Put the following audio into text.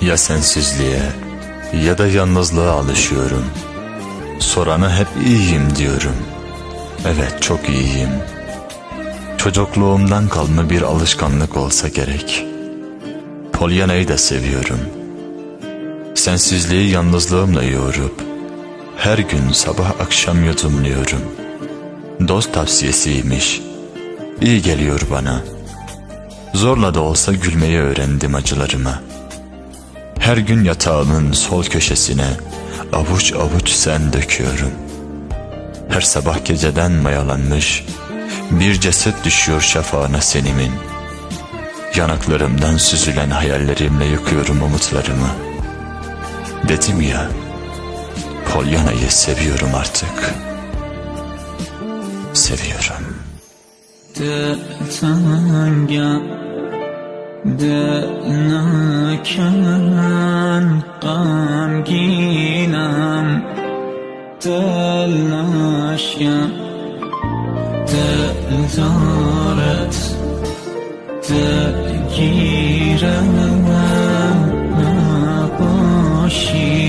Ya sensizliğe ya da yalnızlığa alışıyorum. Sorana hep iyiyim diyorum. Evet çok iyiyim. Çocukluğumdan kalma bir alışkanlık olsa gerek. Polyana'yı da seviyorum. Sensizliği yalnızlığımla yoğurup her gün sabah akşam yudumluyorum. Dost tavsiyesiymiş. İyi geliyor bana. Zorla da olsa gülmeyi öğrendim acılarıma. Her gün yatağımın sol köşesine avuç avuç sen döküyorum. Her sabah geceden mayalanmış bir ceset düşüyor şafağına senimin. Yanaklarımdan süzülen hayallerimle yıkıyorum umutlarımı. Dedim ya, Polyana'yı seviyorum artık. Seviyorum. De, tangan, de, na. مکن قمگینم دل نشیم دل دارت دل گیرم نباشی.